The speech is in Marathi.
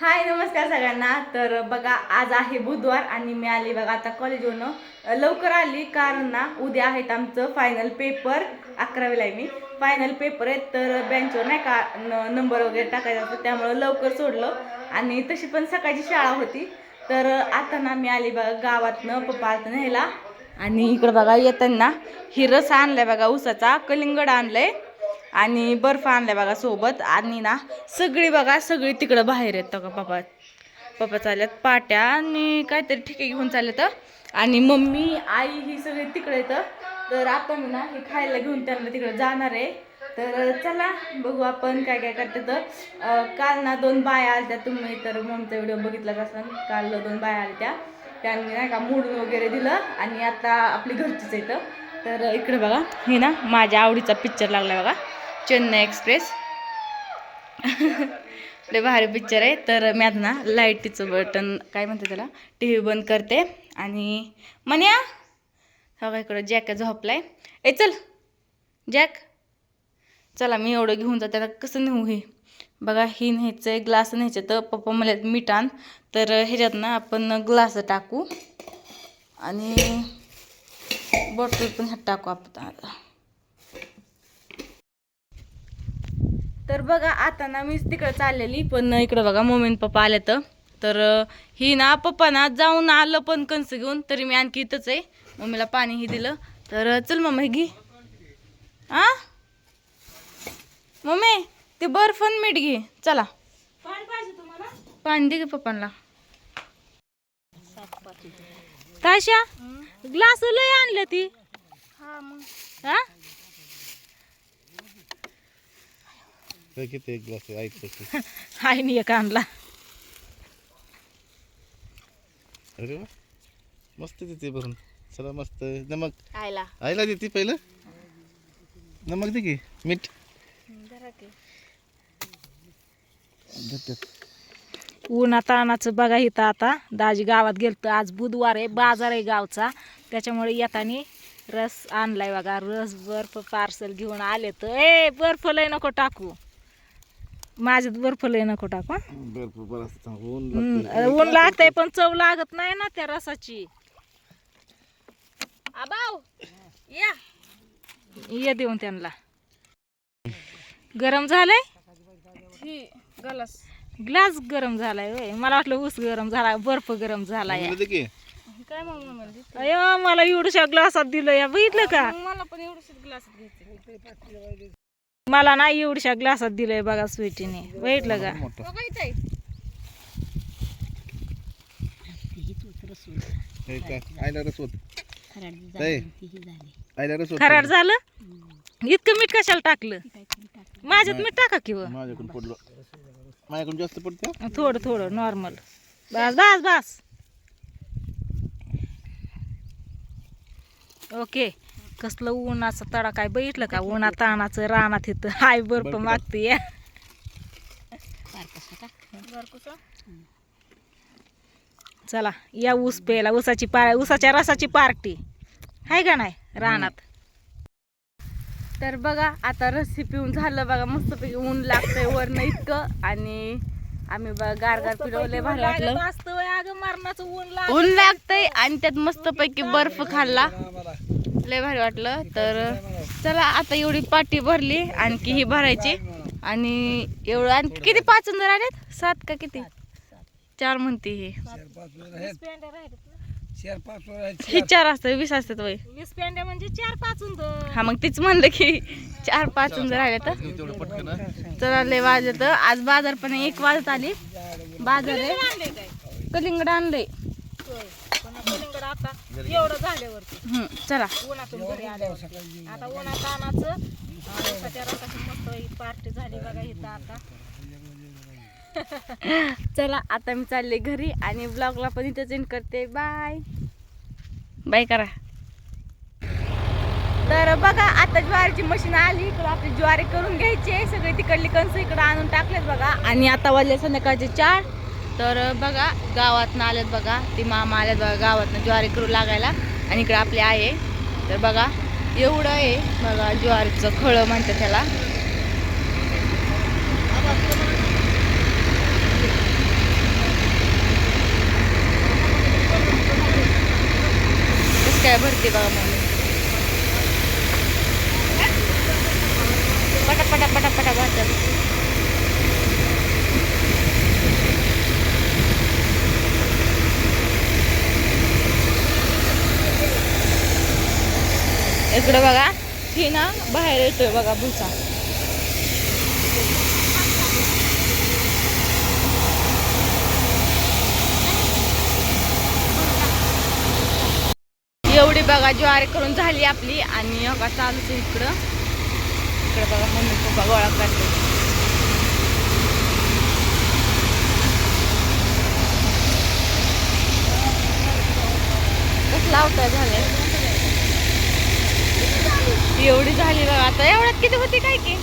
हाय नमस्कार सगळ्यांना. तर बघा आज आहे बुधवार आणि मी आली बघा आता कॉलेजवरून लवकर आली कारण ना उद्या आहेत आमचं फायनल पेपर अकरावीला आहे मी. फायनल पेपर आहेत तर बेंचवर नाही का न- नंबर वगैरे टाकायचा असतो त्यामुळं लवकर सोडलं. आणि तशी पण सकाळची शाळा होती. तर आता ना मी आली बघा गावातनं पप्पा न्यायला आणि इकडं बघा येताना ही रस आणलाय बघा उसाचा कलिंगड आणलंय. आणि बर्फ आणलाय बघा सोबत. आणि ना सगळी बघा सगळी तिकडं बाहेर येत का पप्पा. पप्पा चालल्यात पाट्या आणि काहीतरी ठिके घेऊन चालले आणि मम्मी आई ही सगळी तिकडे येतं तर आपण ना हे खायला घेऊन त्यांना तिकडे जाणार आहे. तर चला बघू आपण काय काय करते तर काल ना दोन बाया आल्या तुम्ही तर ममचा व्हिडिओ बघितलाच असाल काल दोन बाया आल्या त्यांनी नाही का मोडून वगैरे दिलं आणि आता आपली घरचीच येतं तर इकडे बघा हे ना माझ्या आवडीचा पिक्चर लागला बघा. चेन्नई एक्सप्रेस. लय भारी पिक्चर आहे. तर मी आता ना लाईटीचं बटन काय म्हणते त्याला टी व्ही बंद करते. आणि म्हण्या हा जॅक इकडं जॅक झोपलाय. ए चल. जॅक चला मी एवढं घेऊन जाते. आता कसं नेऊ हे? बघा ही न्यायचं आहे ग्लास न्यायचं तर पप्पा मला मिठान तर ह्याच्यात ना आपण ग्लास टाकू. आणि बॉटल पण ह्यात टाकू आपण आता. तर बघा आता ना मीच तिकडं चाललेली पण इकडं बघा मम्मी पप्पा आले तर. तर ही ना पप्पा ना जाऊन आलं पण कंस घेऊन तरी मी आणखी इथंच आहे. मम्मीला पाणीही दिलं. तर चल मम्मी घे. आ? मम्मी ते बर्फ आणि मीठ घे. चला. पाणी दे गे पप्पांना. ताशा ग्लास लय आणलं ती. हा काय किती एक ग्लास आहे ऐकतो आईने एक आणला अरे वा मस्त देते भरून चला मस्त नमक आयला आईला देते पहिलं नमक दे की मीठ देतात. उन्हा तानाचं बघा इथं आता दाजी गावात गेलतं आज बुधवार आहे बाजार आहे गावचा त्याच्यामुळे येताना रस आणलाय बघा रस बर्फ पार्सल घेऊन आले तर ए बर्फ लय नको टाकू माझ्यात बर्फ लय नको टाकू हं. बर्फ बरं ऊन हम्म, लागतं. ऊन लागतंय पण चव लागत नाही ना त्या रसाची. आबाव या. ये देऊन त्यांना. गरम झालंय? गलास. ग्लास गरम झालाय होय. मला वाटलं ऊस गरम झाला बर्फ गरम झालाय काय मग अयो मला एवढ्या ग्लासात दिलं या. बघितलं का? मला पण एवढंच ग्लास घ्यायचे मला नाही एवढ्या ग्लासात दिलंय बघा स्वीटीने. बघितलं का? खराड झालं? इतकं मीठ कशाला टाकलं? माझ्यात मीठ टाका किंवा माझ्याकडून पडलं माझ्याकडून जास्त पडतं थोडं थोडं नॉर्मल बस बस बस. ओके कसलं उन्हाचं तडा काय बघितलं का? उन्हा तानाचं रानात इथं. हाय बर्फ मागते या चला या ऊस प्यायला. ऊसाची पा ऊसाच्या रसाची पार्टी. आहे का नाही? रानात. तर बघा आता रस्सी पिऊन झालं बघा. मस्तपैकी ऊन लागतंय वरनं इतकं. आणि आम्ही बघा गार गार पिरवलंय भारी वाटलं. ऊन लागतंय. आणि त्यात मस्तपैकी बर्फ खाल्ला. लय भारी वाटलं. तर चला आता एवढी पाटी भरली आणखी ही भरायची. आणि एवढं आणखी किती पाच जर आलेत? सात का किती? चार म्हणते हे. ही चार असतं वीस असतात वय. वीस पेंड्या म्हणजे चार पाच हा मग तीच म्हणलं की चार पाच जर राहिले तर चला लय वाजत. आज बाजार पण एक वाजत आली. बाजार कलिंगड आणलंय. आता एवढं झाल्यावरती. हम्म, चला. उन्हातून घरी आल्यावरती. आता उन्हात रसाची मस्त पार्टी झाली बघा इथं आता. चला आता मी चालले घरी आणि ब्लॉगला पण इथं एंड करते. बाय बाय करा. तर बघा आता ज्वारीची मशीन आली. इकडं आपली ज्वारी करून घ्यायची आहे. सगळे तिकडली कणस इकडं आणून टाकलेत बघा. आणि आता वाजले संध्याकाळचे चार. तर बघा गावातनं आल्यात बघा. ती मामा आल्यात बघा गावातनं ज्वारी करू लागायला. आणि इकडं आपली आहे. तर बघा एवढं आहे. बघा ज्वारीचं खळं म्हणतं त्याला. काय भरते बघा मग पटा पटा पटा पटा भरतात. इकडे बघा ही ना बाहेर येतोय बघा भुसा. एवढी बघा ज्वारी करून झाली आपली आणि बघा चालूच आहे इकडं इकडे बघा मम्मी पप्पा गोळा करते लावता झाले एवढी झाली बघा आता एवढ्यात किती होती काय की?